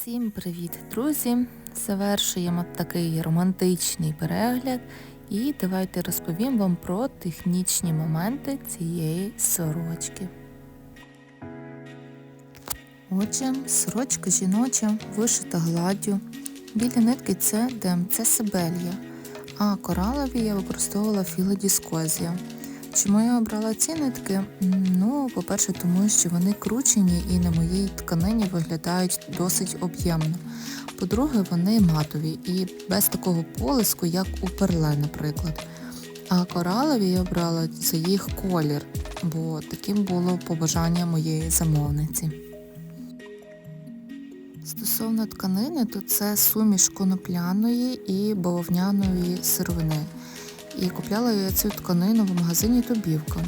Всім привіт, друзі! Завершуємо такий романтичний перегляд і давайте розповім вам про технічні моменти цієї сорочки. Отже, сорочка жіноча вишита гладдю. Біля нитки це ДМЦ Сибелія, а коралові я використовувала філодіскозія. Чому я обрала ці нитки? Ну, по-перше, тому що вони кручені і на моїй тканині виглядають досить об'ємно. По-друге, вони матові і без такого полиску, як у перле, наприклад. А коралові я обрала за їх колір, бо таким було побажання моєї замовниці. Стосовно тканини, то це суміш конопляної і бавовняної сировини. І купляла я цю тканину в магазині Тобівка.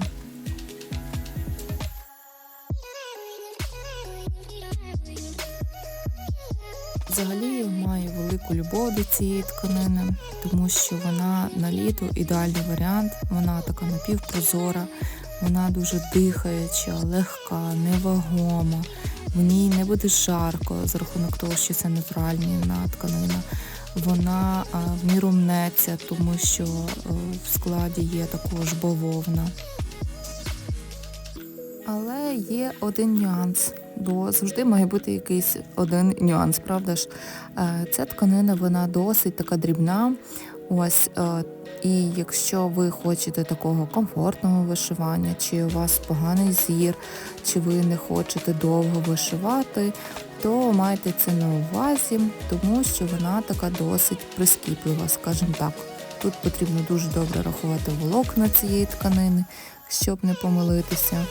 Взагалі я маю велику любов до цієї тканини, тому що вона на літо ідеальний варіант, вона така напівпрозора, вона дуже дихаюча, легка, невагома. В ній не буде жарко за рахунок того, що це натуральна тканина. Вона а, в міру мнеться, тому що е, в складі є також бавовна. Але є один нюанс, бо завжди має бути якийсь один нюанс, правда ж? Е, Ця тканина вона досить така дрібна. Ось, е, і якщо ви хочете такого комфортного вишивання, чи у вас поганий зір, чи ви не хочете довго вишивати, то майте це на увазі, тому що вона така досить прискіплива, скажімо так. Тут потрібно дуже добре рахувати волокна цієї тканини, щоб не помилитися,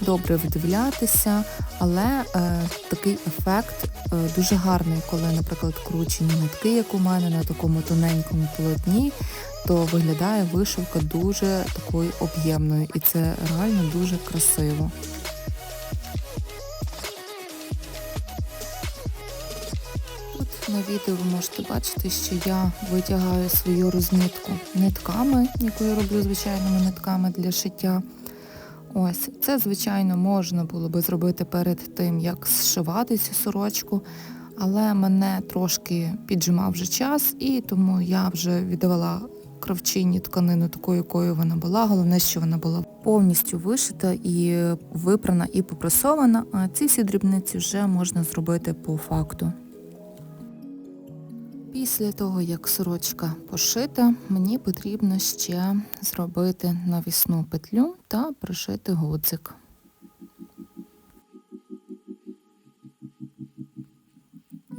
добре вдивлятися, але е, такий ефект е, дуже гарний, коли, наприклад, кручені нитки, як у мене на такому тоненькому полотні, то виглядає вишивка дуже такою об'ємною, і це реально дуже красиво. На відео ви можете бачити, що я витягаю свою розмітку нитками, яку я роблю звичайними нитками для шиття. Ось, це, звичайно, можна було би зробити перед тим, як зшивати цю сорочку, але мене трошки піджимав вже час, і тому я вже віддавала кравчині тканину такою, якою вона була. Головне, що вона була повністю вишита і випрана і попрасована, а ці всі дрібниці вже можна зробити по факту. Після того, як сорочка пошита, мені потрібно ще зробити навісну петлю та пришити гудзик.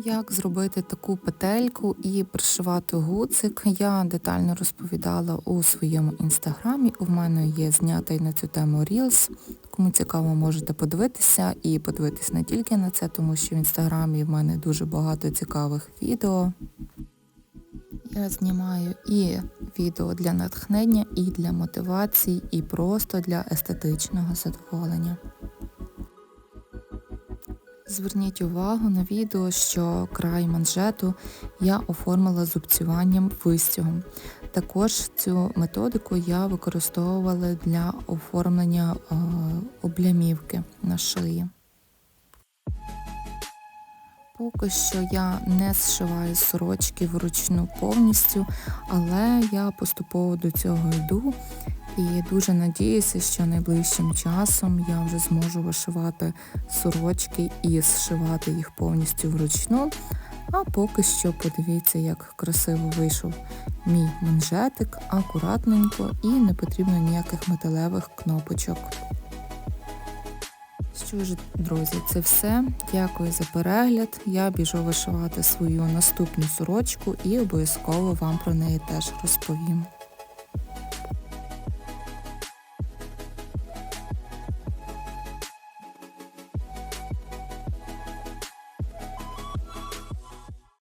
Як зробити таку петельку і пришивати гудзик, я детально розповідала у своєму інстаграмі. У мене є знятий на цю тему Reels. Кому цікаво, можете подивитися і подивитись не тільки на це, тому що в інстаграмі в мене дуже багато цікавих відео. Я знімаю і відео для натхнення, і для мотивації, і просто для естетичного задоволення. Зверніть увагу на відео, що край манжету я оформила зубцюванням вистягом. Також цю методику я використовувала для оформлення е, облямівки на шиї. Поки що я не зшиваю сорочки вручну повністю, але я поступово до цього йду і дуже надіюся, що найближчим часом я вже зможу вишивати сорочки і зшивати їх повністю вручну. А поки що подивіться, як красиво вийшов мій манжетик, акуратненько і не потрібно ніяких металевих кнопочок. Що ж, друзі, це все. Дякую за перегляд. Я біжу вишивати свою наступну сорочку і обов'язково вам про неї теж розповім.